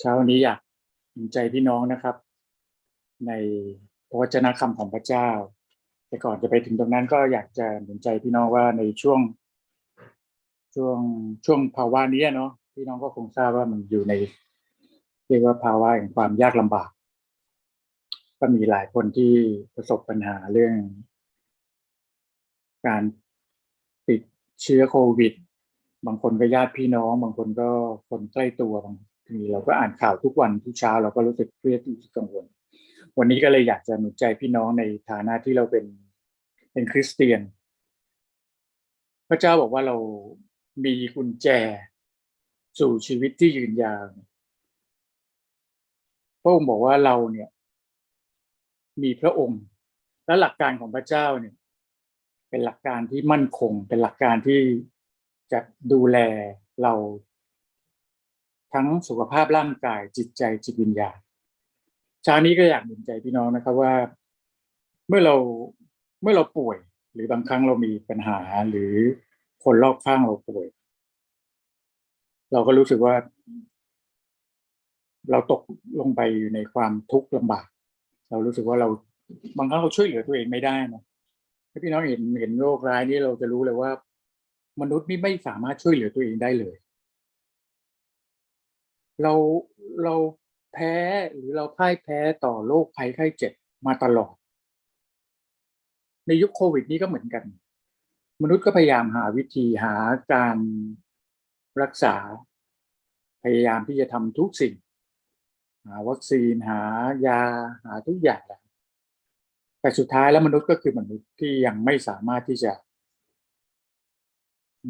เช้านี้อยากหนุนใจพี่น้องนะครับ ในพระวจนะคำของพระเจ้า แต่ก่อนจะไปถึงตรงนั้นก็อยากจะหนุนใจพี่น้องว่าในช่วง ช่วงช่วงภาวะนี้เนาะพี่น้องก็คงทราบว่ามันอยู่ใน เรียกว่าภาวะแห่งความยากลำบาก ก็มีหลายคนที่ประสบปัญหาเรื่อง การติดเชื้อโควิด บางคนก็ญาติพี่น้อง บางคนก็คนใกล้ตัวบาง ทีเราก็อ่านข่าวทุกวันทุกเช้าเราก็รู้สึกเครียดรู้สึกกังวล วันนี้ก็เลยอยากจะหนุนใจพี่น้องในฐานะที่เราเป็นเป็นคริสเตียน พระเจ้าบอกว่าเรามีกุญแจสู่ชีวิตที่ยืนยาวพระองค์บอกว่าเราเนี่ย มีพระองค์ และหลักการของพระเจ้าเนี่ย เป็นหลักการที่มั่นคง เป็นหลักการที่จะดูแลเรา ทั้งสุขภาพร่างกายจิตใจจิตวิญญาณเช้านี้ก็อยากหนุนใจพี่น้องนะครับว่า เมื่อเราเมื่อเราป่วย หรือบางครั้งเรามีปัญหาหรือคนรอบข้างเราป่วย เราก็รู้สึกว่า เราตกลงไปอยู่ในความทุกข์ลำบาก เรารู้สึกว่าเราบางครั้งเราช่วยเหลือตัวเองไม่ได้นะถ้าพี่น้องเห็นเห็นโรคร้ายนี่เราจะรู้เลยว่า มนุษย์นี่ไม่สามารถช่วยเหลือตัวเองได้เลย เราเราแพ้หรือเราพ่ายแพ้ต่อโรคภัยไข้เจ็บมาตลอด ในยุคโควิดนี้ก็เหมือนกัน มนุษย์ก็พยายามหาวิธีหาการรักษา พยายามที่จะทำทุกสิ่ง หาวัคซีนหายาหาทุกอย่างแหละแต่สุดท้ายแล้วมนุษย์ก็คือมนุษย์ที่ยังไม่สามารถที่จะ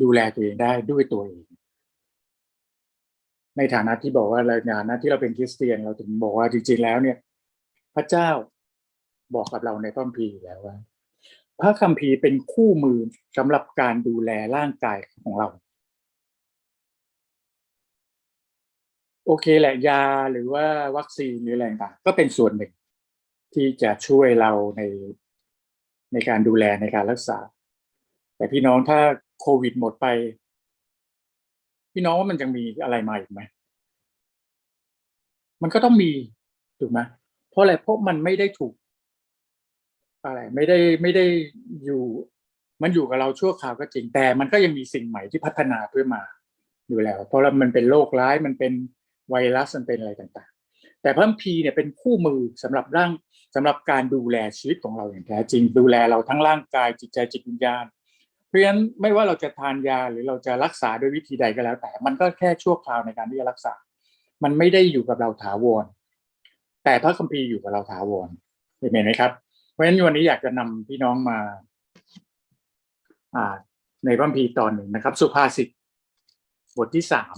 ดูแลตัวเองได้ด้วยตัวเอง ในฐานะที่บอกว่าในฐานะที่เราเป็นคริสเตียนเราถึงบอกว่าจริงๆแล้วเนี่ย พระเจ้าบอกกับเราในพระคัมภีร์อยู่แล้วว่า พระคัมภีร์เป็นคู่มือสำหรับการดูแลร่างกายของเรา โอเคแหละยาหรือว่าวัคซีนหรืออะไรต่างก็เป็นส่วนหนึ่ง ที่จะช่วยเราในในการดูแลในการรักษา แต่พี่น้องถ้าโควิดหมดไป พี่น้องว่ามันยังมีอะไรมาอีกไหมมันก็ต้องมีถูกไหมเพราะอะไรเพราะมันไม่ได้ถูก อะไร ไม่ได้ไม่ได้อยู่ มันอยู่กับเราชั่วคราวก็จริงแต่ มันก็ยังมีสิ่งใหม่ที่พัฒนาเพื่อมาอยู่แล้ว เพราะมันเป็นโรคร้ายมันเป็นไวรัสมันเป็นอะไรต่าง ๆ แต่พระคัมภีเนี่ยเป็นคู่มือสำหรับร่างสำหรับการดูแลชีวิตของเราอย่างแท้จริง ดูแลเราทั้งร่างกายจิตใจจิตวิญญาณ ราะฉะนั้นไม่ว่าเราจะทานยาหรือเราจะรักษาด้วยวิธีใดก็แล้ว แต่มันก็แค่ชั่วคราวในการที่จะรักษา มันไม่ได้อยู่กับเราถาวร แต่พระคัมภีร์อยู่กับเราถาวรเห็นไหมครับ เพราะฉะนั้นวันนี้อยากจะนำพี่น้องมา อ่า ในพระคัมภีร์ตอนหนึ่งนะครับ สุภาษิตบทที่สาม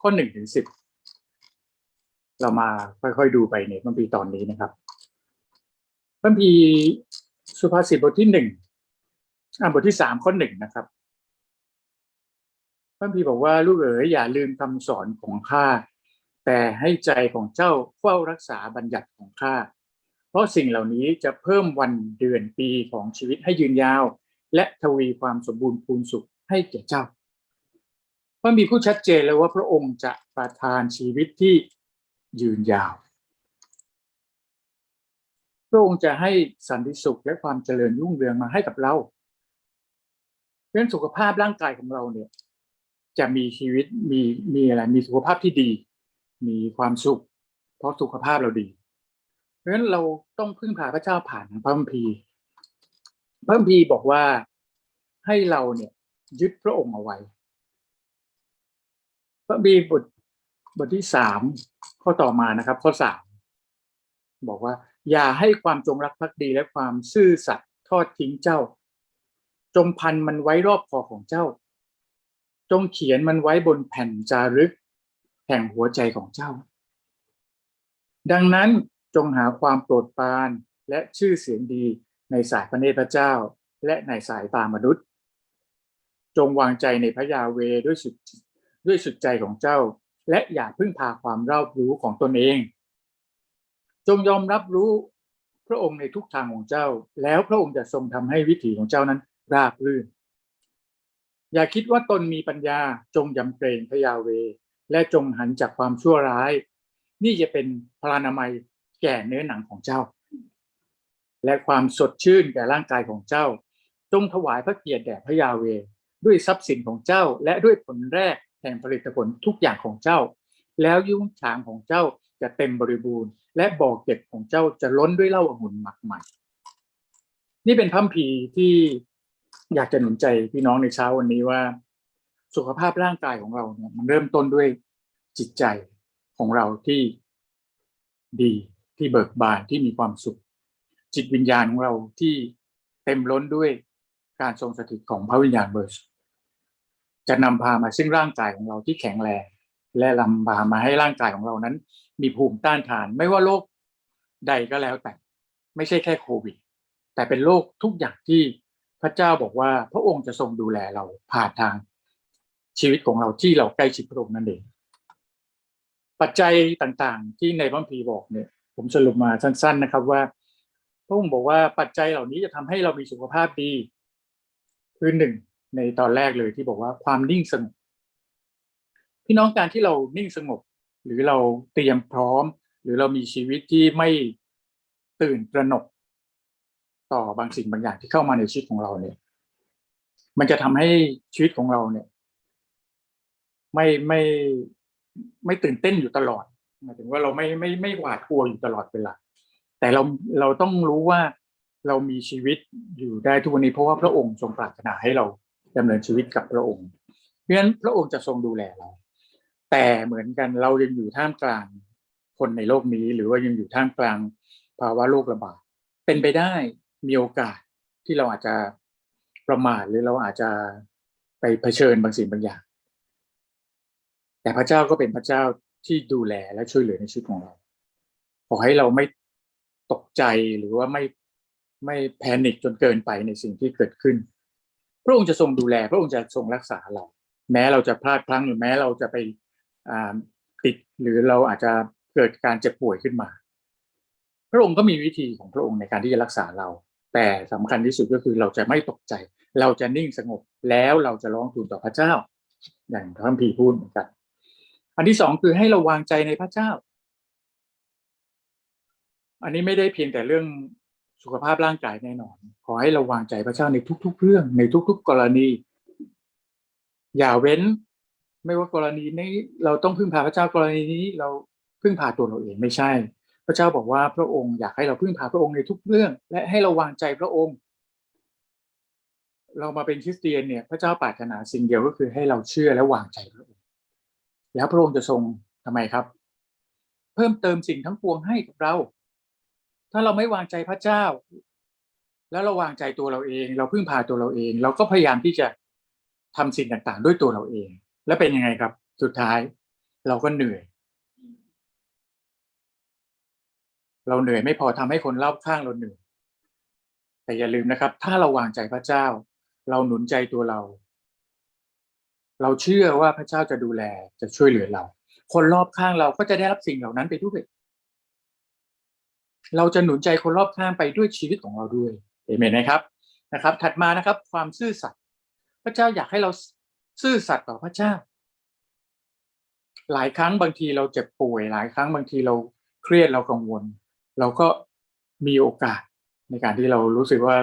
ข้อหนึ่งถึงสิบเรามาค่อยๆดูไปในพระคัมภีร์ตอนนี้นะครับพระคัมภีร์สุภาษิตบทที่หนึ่ง อ่าบทที่สามข้อหนึ่งนะครับพระคัมภีบอกว่าลูกเอ๋ยอย่าลืมคำสอนของข้าแต่ให้ใจของเจ้าเฝ้ารักษาบัญญัติของข้าเพราะสิ่งเหล่านี้จะเพิ่มวันเดือนปีของชีวิตให้ยืนยาว และทวีความสมบูรณ์พูนสุขให้แก่เจ้าพระมีผู้ชัดเจนแล้วว่าพระองค์จะประทานชีวิตที่ยืนยาว พระองค์จะให้สันติสุขและความเจริญรุ่งเรืองมาให้กับเรา เรื่องสุขภาพร่างกายของเราเนี่ย จะมีชีวิตมีมีอะไรมีสุขภาพที่ดี มีความสุข เพราะสุขภาพเราดี เพราะฉะนั้นเราต้องพึ่งพาพระเจ้าผ่านพระคัมภีร์พระคัมภีร์บอกว่าให้เราเนี่ย ยึดพระองค์เอาไว้ พระบีบทบทที่สามข้อต่อมานะครับ ข้อสามบอกว่า อย่าให้ความจงรักภักดีและความซื่อสัตย์ทอดทิ้งเจ้า จงพันมันไว้รอบคอของเจ้า จงเขียนมันไว้บนแผ่นจารึก แห่งหัวใจของเจ้า ดังนั้นจงหาความโปรดปรานและชื่อเสียงดีในสายพระเนตรพระเจ้า และในสายตามนุษย์ จงวางใจในพระยาเวด้วยสุดด้วยสุดใจของเจ้า และอย่าพึ่งพาความรอบรู้ของตนเอง จงยอมรับรู้พระองค์ในทุกทางของเจ้า แล้วพระองค์จะทรงทำให้วิถีของเจ้านั้น ราบรื่น อย่าคิดว่าตนมีปัญญาจงยำเกรงพระยาเว และจงหันจากความชั่วร้าย นี่จะเป็นพลานามัยแก่เนื้อหนังของเจ้า และความสดชื่นแก่ร่างกายของเจ้า จงถวายพระเกียรติแด่พระยาเว ด้วยทรัพย์สินของเจ้า และด้วยผลแรกแห่งผลิตผลทุกอย่างของเจ้า แล้วยุ้งฉางของเจ้าจะเต็มบริบูรณ์ และบ่อเก็บของเจ้าจะล้นด้วยเหล้าองุ่นหมักใหม่นี่เป็นพัมพีที่ อยากจะหนุนใจพี่น้องในเช้าวันนี้ว่า สุขภาพร่างกายของเราเนี่ยมันเริ่มต้นด้วยจิตใจของเราที่ดีที่เบิกบานที่มีความสุข จิตวิญญาณของเราที่เต็มล้นด้วยการทรงสถิตของพระวิญญาณบริสุทธิ์จะนำพามาซึ่งร่างกายของเราที่แข็งแรงและนำพามาให้ร่างกายของเรานั้น มีภูมิต้านทาน ไม่ว่าโรคใดก็แล้วแต่ ไม่ใช่แค่โควิด แต่เป็นโรคทุกอย่างที่ พระเจ้าบอกว่าพระองค์จะทรงดูแลเราผ่านทางชีวิตของเราที่เราใกล้ชิดพระองค์นั่นเอง ปัจจัยต่างๆ ที่ในพระคัมภีบอกเนี่ย ผมสรุปมาสั้น ๆนะครับว่า พระองค์บอกว่าปัจจัยเหล่านี้จะทำให้เรามีสุขภาพดี คือหนึ่งในตอนแรกเลยที่บอกว่าความนิ่งสงบพี่น้องการที่เรานิ่งสงบ หรือเราเตรียมพร้อม หรือเรามีชีวิตที่ไม่ตื่นตระหนก ต่อบางสิ่งบางอย่างที่เข้ามาในชีวิตของเราเนี่ย มันจะทำให้ชีวิตของเราเนี่ย ไม่ไม่ไม่ตื่นเต้นอยู่ตลอดหมายถึงว่าเราไม่ไม่ไม่หวาดกลัวอยู่ตลอดเวลาแต่เราเราต้องรู้ว่าเรามีชีวิตอยู่ได้ทุกวันนี้เพราะว่าพระองค์ทรงปรารถนาให้เราดำเนินชีวิตกับพระองค์ เพราะฉะนั้นพระองค์จะทรงดูแลเรา แต่เหมือนกันเรายังอยู่ท่ามกลางคนในโลกนี้ หรือว่ายังอยู่ท่ามกลางภาวะโรคระบาดเป็นไปได้ มีโอกาสที่เราอาจจะประมาทหรือเราอาจจะไปเผชิญบางสิ่งบางอย่าง แต่พระเจ้าก็เป็นพระเจ้าที่ดูแลและช่วยเหลือในชีวิตของเรา ขอให้เราไม่ตกใจหรือว่าไม่ไม่แพนิคจนเกินไปในสิ่งที่เกิดขึ้น พระองค์จะทรงดูแล พระองค์จะทรงรักษาเรา แม้เราจะพลาดพลั้งหรือแม้เราจะไปติดหรือเราอาจจะเกิดการเจ็บป่วยขึ้นมา พระองค์ก็มีวิธีของพระองค์ในการที่จะรักษาเรา แต่สำคัญที่สุดก็คือเราจะไม่ตกใจ เราจะนิ่งสงบแล้วเราจะร้องทูลต่อพระเจ้า อย่างพระคัมภีร์พูดเหมือนกัน อันที่สองคือให้เราวางใจในพระเจ้า อันนี้ไม่ได้เพียงแต่เรื่องสุขภาพร่างกายแน่นอน ขอให้เราวางใจพระเจ้าในทุก ๆ เรื่องในทุก ๆ กรณี อย่าเว้น ไม่ว่ากรณีนี้เราต้องพึ่งพาพระเจ้ากรณีนี้เราพึ่งพาตัวเราเองไม่ใช่ พระเจ้าบอกว่าพระองค์อยากให้เราพึ่งพาพระองค์ในทุกเรื่อง และให้เราวางใจพระองค์ เรามาเป็นคริสเตียนเนี่ยพระเจ้าปรารถนาสิ่งเดียวก็คือให้เราเชื่อและวางใจพระองค์ แล้วพระองค์จะทรงทำไมครับ เพิ่มเติมสิ่งทั้งปวงให้กับเรา ถ้าเราไม่วางใจพระเจ้า แล้วเราวางใจตัวเราเอง เราพึ่งพาตัวเราเอง เราก็พยายามที่จะทำสิ่งต่างๆ ด้วยตัวเราเอง แล้วเป็นยังไงครับ สุดท้ายเราก็เหนื่อย เราเหนื่อยไม่พอทำให้คนรอบข้างเราเหนื่อยแต่อย่าลืมนะครับ ถ้าเราวางใจพระเจ้า เราหนุนใจตัวเรา เราเชื่อว่าพระเจ้าจะดูแลจะช่วยเหลือเรา คนรอบข้างเราก็จะได้รับสิ่งเหล่านั้นไปด้วยเราจะหนุนใจคนรอบข้างไปด้วยชีวิตของเราด้วยเอเมนนะครับนะครับ ถัดมานะครับ ความซื่อสัตย์พระเจ้าอยากให้เราซื่อสัตย์ต่อพระเจ้า หลายครั้งบางทีเราเจ็บป่วย หลายครั้งบางทีเราเครียดเรากังวล เราก็มีโอกาสในการที่เรารู้สึกว่า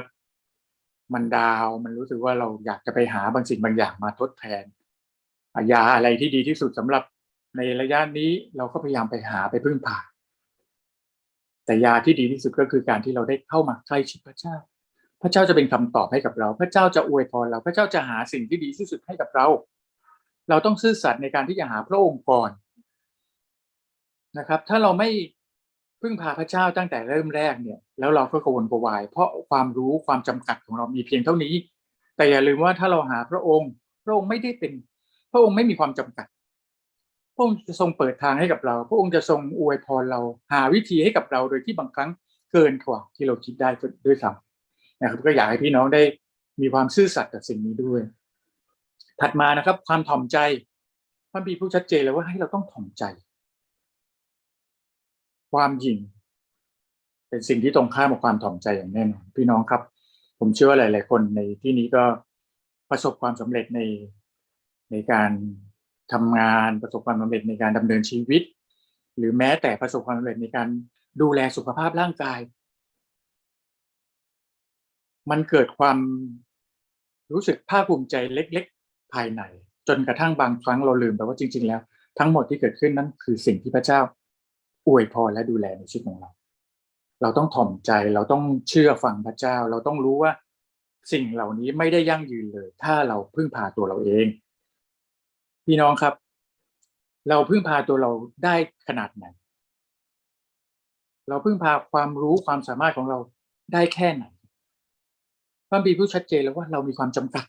มันดาวมันรู้สึกว่าเราอยากจะไปหาบางสิ่งบางอย่างมาทดแทนยาอะไรที่ดีที่สุดสำหรับในระยะนี้เราก็พยายามไปหาไปพึ่งพาแต่ยาที่ดีที่สุดก็คือการที่เราได้เข้ามาใกล้ชิดพระเจ้า พระเจ้าจะเป็นคำตอบให้กับเรา พระเจ้าจะอวยพรเรา พระเจ้าจะหาสิ่งที่ดีที่สุดให้กับเรา เราต้องซื่อสัตย์ในการที่จะหาพระองค์ก่อนนะครับ ถ้าเราไม่ พึ่งพาพระเจ้าตั้งแต่เริ่มแรกเนี่ยแล้วเราก็กระวนกระวาย เพราะความรู้ความจำกัดของเรามีเพียงเท่านี้ แต่อย่าลืมว่าถ้าเราหาพระองค์พระองค์ไม่ได้เป็น พระองค์ไม่มีความจำกัด พระองค์จะทรงเปิดทางให้กับเรา พระองค์จะทรงอวยพรเราหาวิธีให้กับเราโดยที่บางครั้งเกินกว่าที่เราคิดได้ด้วยซ้ำนะครับก็อยากให้พี่น้องได้มีความซื่อสัตย์กับสิ่งนี้ด้วย ถัดมานะครับ ความถ่อมใจพระบีพูดชัดเจนเลยว่าให้เราต้องถ่อมใจ ความหยิ่ง เป็นสิ่งที่ตรงข้ามกับความถ่อมใจอย่างแน่นอนพี่น้องครับ ผมเชื่อว่าหลาย ๆ คนในที่นี้ก็ประสบความสำเร็จในในการทำงานประสบความสำเร็จในการดำเนินชีวิต หรือแม้แต่ประสบความสำเร็จในการดูแลสุขภาพร่างกาย มันเกิดความรู้สึกภาคภูมิใจเล็ก ๆ ภายในจนกระทั่งบางครั้งเราลืมไปว่าจริง ๆ แล้ว ทั้งหมดที่เกิดขึ้นนั้นคือสิ่งที่พระเจ้า อวยพรและดูแลในชีวิตของเรา เราต้องถ่อมใจเราต้องเชื่อฟังพระเจ้า เราต้องรู้ว่าสิ่งเหล่านี้ไม่ได้ยั่งยืนเลย ถ้าเราพึ่งพาตัวเราเอง พี่น้องครับ เราพึ่งพาตัวเราได้ขนาดไหน เราพึ่งพาความรู้ความสามารถของเราได้แค่ไหนพระบีพูดชัดเจนแล้วว่าเรามีความจำกัด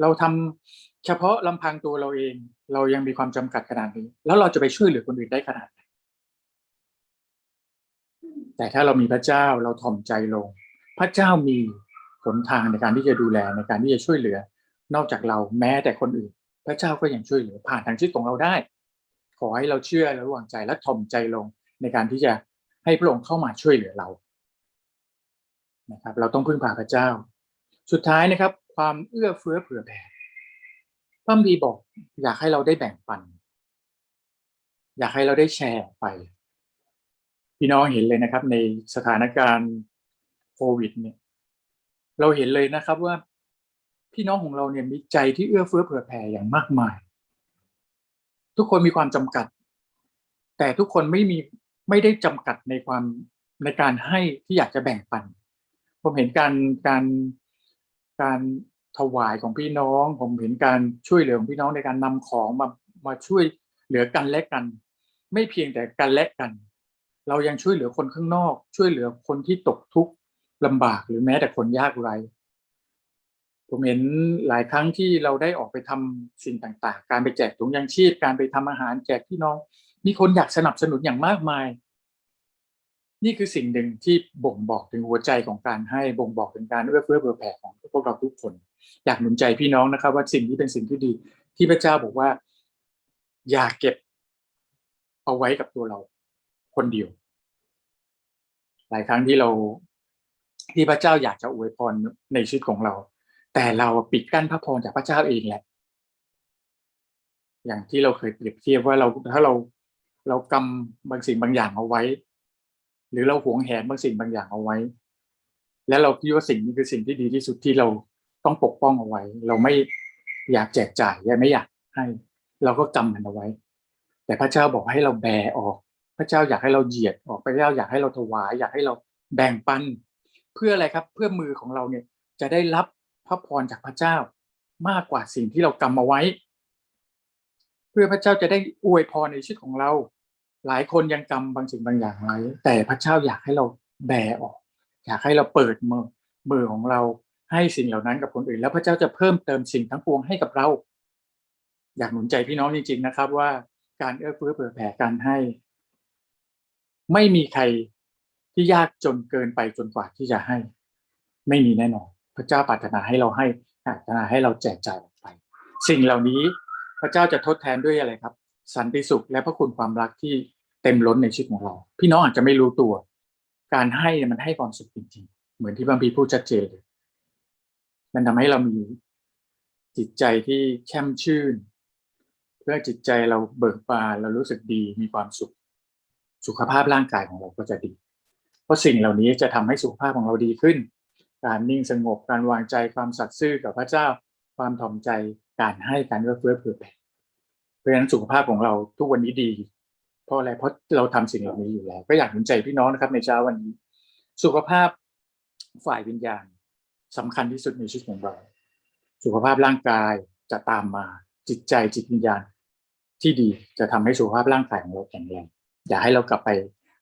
เราทำเฉพาะลำพังตัวเราเอง เรายังมีความจำกัดขนาดนี้ แล้วเราจะไปช่วยเหลือคนอื่นได้ขนาดไหนแต่ถ้าเรามีพระเจ้าเราถ่อมใจลง พระเจ้ามีหนทางในการที่จะดูแลในการที่จะช่วยเหลือ นอกจากเราแม้แต่คนอื่น พระเจ้าก็ยังช่วยเหลือผ่านทางชีวิตของเราได้ ขอให้เราเชื่อและวางใจและถ่อมใจลงในการที่จะให้พระองค์เข้ามาช่วยเหลือเรานะครับ เราต้องพึ่งพาพระเจ้า สุดท้ายนะครับ ความเอื้อเฟื้อเผื่อแผ่ พระบีบอกอยากให้เราได้แบ่งปัน อยากให้เราได้แชร์ไป พี่น้องเห็นเลยนะครับ ในสถานการณ์โควิด เนี่ย เราเห็นเลยนะครับว่าพี่น้องของเราเนี่ยมีใจที่เอื้อเฟื้อเผื่อแผ่อย่างมากมาย ทุกคนมีความจำกัด แต่ทุกคนไม่มีไม่ได้จำกัดในความในการให้ที่อยากจะแบ่งปัน ผมเห็นการการการ ถวายของพี่น้อง ผมเห็นการช่วยเหลือของพี่น้องในการนำของมามาช่วยเหลือกันและกัน ไม่เพียงแต่กันและกัน เรายังช่วยเหลือคนข้างนอก ช่วยเหลือคนที่ตกทุกข์ลำบากหรือแม้แต่คนยากไร้ผมเห็นหลายครั้งที่เราได้ออกไปทำสิ่งต่าง ๆ การไปแจกถุงยางชีพ การไปทำอาหารแจกพี่น้อง มีคนอยากสนับสนุนอย่างมากมาย นี่คือสิ่งหนึ่งที่บ่งบอกถึงหัวใจของการให้บ่งบอกถึงการเอื้อเฟื้อเผื่อแผ่ของพวกเราทุกคน อยากหนุนใจพี่น้องนะครับ ว่าสิ่งที่เป็นสิ่งที่ดี ที่พระเจ้าบอกว่า อย่าเก็บเอาไว้กับตัวเราคนเดียว หลายครั้งที่เราที่พระเจ้าอยากจะอวยพรในชีวิตของเรา แต่เราปิดกั้นพระพรจากพระเจ้าเองแหละอย่างที่เราเคยเปรียบเทียบว่าเราถ้าเราเรากำบางสิ่งบางอย่างเอาไว้ หรือเราหวงแหนบางสิ่งบางอย่างเอาไว้ และเราคิดว่าสิ่งนี้คือสิ่งที่ดีที่สุดที่เราต้องปกป้องเอาไว้ เราไม่อยากแจกจ่ายและไม่อยากให้ เราก็กำมันเอาไว้ แต่พระเจ้าบอกให้เราแบออก พระเจ้าอยากให้เราเหยียดออกพระเจ้าอยากให้เราถวาย อยากให้เราแบ่งปัน เพื่ออะไรครับ เพื่อมือของเราเนี่ยจะได้รับพระพรจากพระเจ้ามากกว่าสิ่งที่เรากำมาไว้ เพื่อพระเจ้าจะได้อวยพรในชีวิตของเรา หลายคนยังกำบางสิ่งบางอย่างไว้แต่พระเจ้าอยากให้เราแบออก อยากให้เราเปิดมือมือของเราให้สิ่งเหล่านั้นกับคนอื่น แล้วพระเจ้าจะเพิ่มเติมสิ่งทั้งปวงให้กับเรา อยากหนุนใจพี่น้องจริง ๆ นะครับ ว่าการเอื้อเฟื้อเผื่อแผ่การให้ ไม่มีใครที่ยากจนเกินไปจนกว่าที่จะให้ ไม่มีแน่นอนพระเจ้าปรารถนาให้เราให้ปรารถนาให้เราแจกจ่ายออกไป สิ่งเหล่านี้พระเจ้าจะทดแทนด้วยอะไรครับ สันติสุขและพระคุณความรักที่ เต็มล้นในชีวิตของเรา พี่น้องอาจจะไม่รู้ตัว การให้มันให้ความสุขจริงๆ เหมือนที่บางพีพูดชัดเจนเลยมันทำให้เรามีจิตใจที่แช่มชื่น เพื่อจิตใจเราเบิกบานเรารู้สึกดีมีความสุข สุขภาพร่างกายของเราก็จะดี เพราะสิ่งเหล่านี้จะทำให้สุขภาพของเราดีขึ้น การนิ่งสงบการวางใจความสัตย์ซื่อกับพระเจ้าความถ่อมใจการให้การเอื้อเฟื้อเผื่อแผ่เพราะฉะนั้นสุขภาพของเราทุกวันนี้ดี เพราะอะไรเพราะเราทำสิ่งเหล่านี้อยู่แล้ว ก็อยากหนุนใจพี่น้องนะครับ ในเช้าวันนี้ สุขภาพฝ่ายวิญญาณสำคัญที่สุดในชีวิตของเรา สุขภาพร่างกายจะตามมา จิตใจจิตวิญญาณ ที่ดีจะทำให้สุขภาพร่างกายของเราแข็งแรงอย่าให้เรากลับไป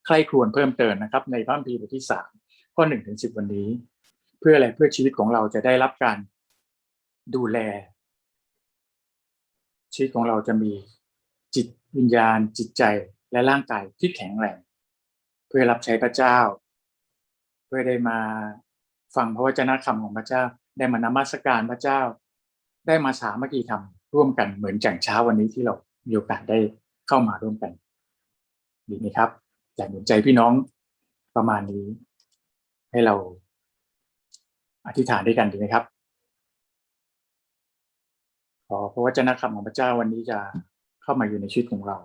ใคร่ครวญเพิ่มเติมนะครับ ในพระคัมภีร์บทที่สามข้อหนึ่งถึงสิบวันนี้ เพื่ออะไรเพื่อชีวิตของเราจะได้รับการดูแล ชีวิตของเราจะมี จิตวิญญาณ จิตใจและร่างกายที่แข็งแรงเพื่อรับใช้พระเจ้า เพื่อได้มาฟังพระวจนะคำของพระเจ้า ได้มานมัสการพระเจ้า ได้มาสามัคคีธรรมร่วมกันเหมือนจังเช้าวันนี้ที่เรามีโอกาสได้เข้ามาร่วมกันดีไหมครับอยากหนุนใจพี่น้องประมาณนี้ ให้เราอธิษฐานด้วยกันดีไหมครับขอพระวจนะคำของพระเจ้าวันนี้จะ เข้ามาอยู่ในชีวิตของเรา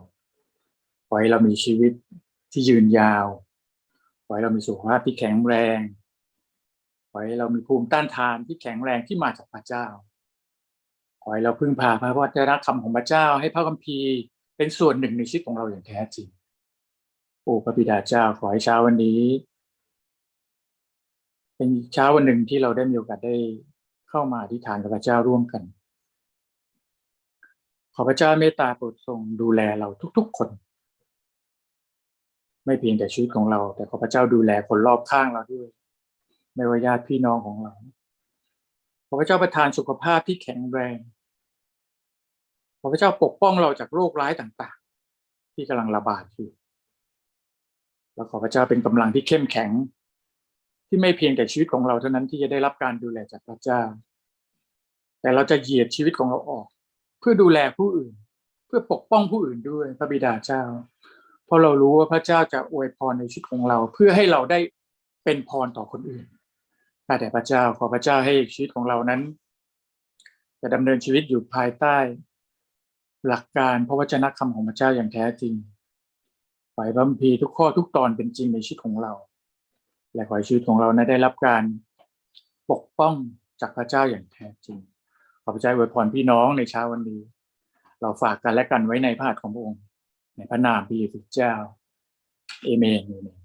ขอให้เรามีชีวิตที่ยืนยาวขอให้เรามีสุขภาพที่แข็งแรงขอให้เรามีภูมิต้านทานที่แข็งแรงที่มาจากพระเจ้าขอให้เราพึ่งพาพระวจนะคำของพระเจ้า ให้พระคัมภีร์เป็นส่วนหนึ่งในชีวิตของเราอย่างแท้จริง โอ้พระบิดาเจ้าขอให้เช้าวันนี้ เป็นเช้าวันหนึ่งที่เราได้มีโอกาสได้เข้ามาอธิษฐานกับพระเจ้าร่วมกัน ขอพระเจ้าเมตตาโปรดทรงดูแลเราทุกๆคน ไม่เพียงแต่ชีวิตของเรา แต่ขอพระเจ้าดูแลคนรอบข้างเราด้วย ไม่ว่าญาติพี่น้องของเรา ขอพระเจ้าประทานสุขภาพที่แข็งแรง ขอพระเจ้าปกป้องเราจากโรคร้ายต่างๆ ที่กำลังระบาดอยู่แล้วขอพระเจ้าเป็นกำลังที่เข้มแข็ง ที่ไม่เพียงแต่ชีวิตของเราเท่านั้นที่จะได้รับการดูแลจากพระเจ้า แต่เราจะเหยียดชีวิตของเราออก เพื่อดูแลผู้อื่น เพื่อปกป้องผู้อื่นด้วยพระบิดาเจ้า เพราะเรารู้ว่าพระเจ้าจะอวยพรในชีวิตของเรา เพื่อให้เราได้เป็นพรต่อคนอื่นข้าแต่พระเจ้าขอพระเจ้าให้ชีวิตของเรานั้น จะดำเนินชีวิตอยู่ภายใต้ หลักการพระวจนะคำของพระเจ้าอย่างแท้จริงฝ่ายบัมพีทุกข้อทุกตอนเป็นจริงในชีวิตของเรา และขอให้ชีวิตของเรานั้นได้รับการปกป้องจากพระเจ้าอย่างแท้จริง ขอพระเจ้าอวยพรพี่น้องในเช้าวันนี้ เราฝากกันและกันไว้ในพระหัตถ์ของพระองค์ ในพระนามพระเยซูเจ้า เอเมนเอเมน